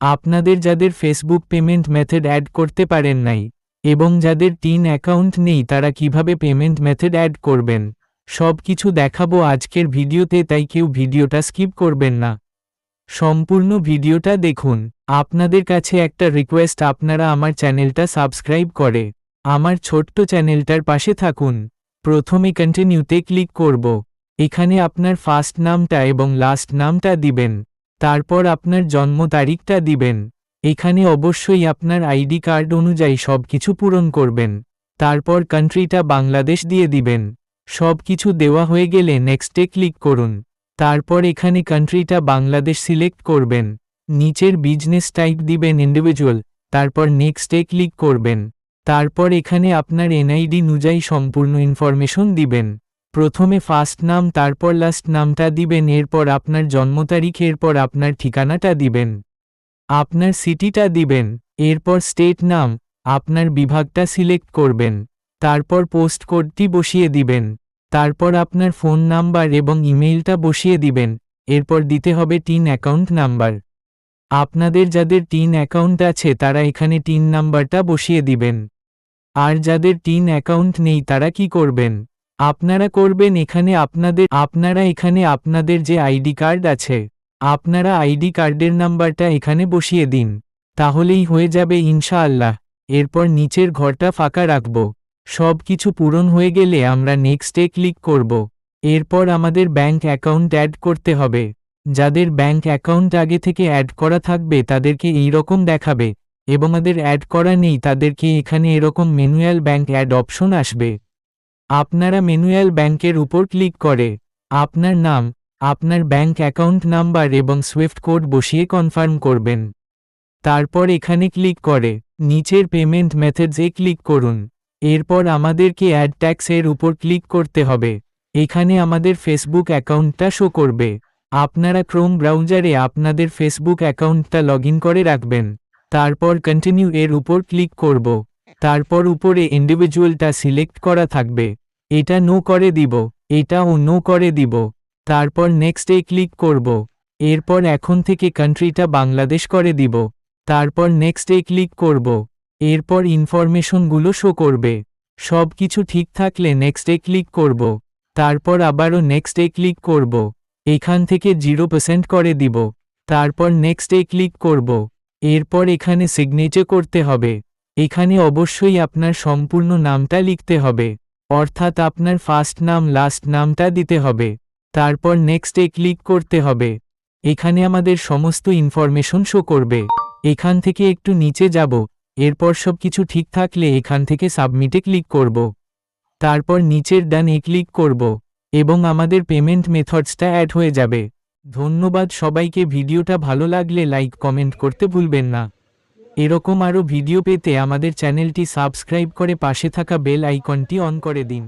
আপনাদের যাদের Facebook payment method add করতে পারেন নাই এবং যাদের টিন অ্যাকাউন্ট নেই তারা কীভাবে পেমেন্ট মেথড অ্যাড করবেন? সব কিছু দেখাবো আজকের ভিডিওতে, তাই কেউ ভিডিওটা স্কিপ করবেন না। সম্পূর্ণ ভিডিওটা দেখুন। আপনাদের কাছে একটা রিকোয়েস্ট আপনারা আমার চ্যানেলটা সাবস্ক্রাইব করে আমার ছোট্ট চ্যানেলটার পাশে থাকুন। প্রথমে কন্টিনিউতে ক্লিক করব। এখানে আপনার ফার্স্ট নামটা এবং লাস্ট নামটা দিবেন। তারপর আপনার জন্ম তারিখটা দিবেন। এখানে অবশ্যই আপনার আইডি কার্ড অনুযায়ী সব কিছু পূরণ করবেন। তারপর কান্ট্রিটা বাংলাদেশ দিয়ে দিবেন। সব কিছু দেওয়া হয়ে গেলে নেক্সটে ক্লিক করুন। তারপর এখানে কান্ট্রিটা বাংলাদেশ সিলেক্ট করবেন। নিচের বিজনেস টাইপ দিবেন ইন্ডিভিজুয়াল, তারপর নেক্সটে ক্লিক করবেন। তারপর এখানে আপনার এনআইডি অনুযায়ী সম্পূর্ণ ইনফরমেশন দিবেন। প্রথমে ফার্স্ট নাম, তারপর লাস্ট নামটা দিবেন, এরপর আপনার জন্ম তারিখ, এরপর আপনার ঠিকানাটা দিবেন, আপনার সিটিটা দিবেন, এরপর স্টেট নাম, আপনার বিভাগটা সিলেক্ট করবেন, তারপর পোস্ট কোডটি বসিয়ে দিবেন, তারপর আপনার ফোন নাম্বার এবং ইমেইলটা বসিয়ে দিবেন, এরপর দিতে হবে টিন অ্যাকাউন্ট নাম্বার আপনাদের যাদের টিন অ্যাকাউন্ট আছে, তারা এখানে টিন নাম্বারটা বসিয়ে দিবেন, আর যাদের টিন অ্যাকাউন্ট নেই, তারা কি করবেন আপনারা করবেন এখানে আপনাদের, আপনারা এখানে আপনাদের যে আইডি কার্ড আছে, আপনারা আইডি কার্ডের নাম্বারটা এখানে বসিয়ে দিন। তাহলেই হয়ে যাবে ইনশাআল্লাহ। এরপর নিচের ঘরটা ফাঁকা রাখব। সব কিছু পূরণ হয়ে গেলে আমরা নেক্সটে ক্লিক করব। এরপর আমাদের ব্যাংক অ্যাকাউন্ট অ্যাড করতে হবে। যাদের ব্যাংক অ্যাকাউন্ট আগে থেকে অ্যাড করা থাকবে, তাদেরকে এই রকম দেখাবে। এবং আমাদের অ্যাড করা নেই, তাদেরকে এখানে এরকম ম্যানুয়াল ব্যাংক অ্যাড অপশন আসবে। আপনারা ম্যানুয়াল ব্যাংকের উপর ক্লিক করে আপনার নাম, আপনার ব্যাংক অ্যাকাউন্ট নাম্বার এবং সুইফট কোড বসিয়ে কনফার্ম করবেন। তারপর এখানে ক্লিক করে নিচের পেমেন্ট মেথডসে ক্লিক করুন। এরপর আমাদেরকে অ্যাড ট্যাক্স এর উপর ক্লিক করতে হবে। এখানে আমাদের ফেসবুক অ্যাকাউন্টটা শো করবে। আপনারা ক্রোম ব্রাউজারে আপনাদের ফেসবুক অ্যাকাউন্টটা লগ করে রাখবেন। তারপর কন্টিনিউ এর উপর ক্লিক করব। তারপর উপরে ইন্ডিভিজুয়ালটা সিলেক্ট করা থাকবে। এটা নো করে দিব, এটাও নো করে দিব। তারপর নেক্সটে ক্লিক করব। এরপর এখন থেকে কান্ট্রিটা বাংলাদেশ করে দিব। তারপর নেক্সটে ক্লিক করব। এরপর ইনফরমেশনগুলো শো করবে। সব কিছু ঠিক থাকলে নেক্সটে ক্লিক করব। তারপর আবারও নেক্সটে ক্লিক করব। এখান থেকে জিরো পার্সেন্ট করে দিব। তারপর নেক্সটে ক্লিক করব। এরপর এখানে সিগনেচার করতে হবে। এখানে অবশ্যই আপনার সম্পূর্ণ নামটা লিখতে হবে। অর্থাৎ আপনার ফার্স্ট নাম লাস্ট নামটা দিতে হবে। তারপর নেক্সটে ক্লিক করতে হবে। এখানে আমাদের সমস্ত ইনফরমেশন শো করবে। এখান থেকে একটু নিচে যাব। এরপর সব কিছু ঠিক থাকলে এখান থেকে সাবমিটে ক্লিক করব। তারপর নিচের ডানে ক্লিক করব। এবং আমাদের পেমেন্ট মেথডসটা অ্যাড হয়ে যাবে। ধন্যবাদ সবাইকে। ভিডিওটা ভালো লাগলে লাইক কমেন্ট করতে ভুলবেন না। এরকম আরও ভিডিও পেতে আমাদের চ্যানেলটি সাবস্ক্রাইব করে পাশে থাকা বেল আইকনটি অন করে দিন।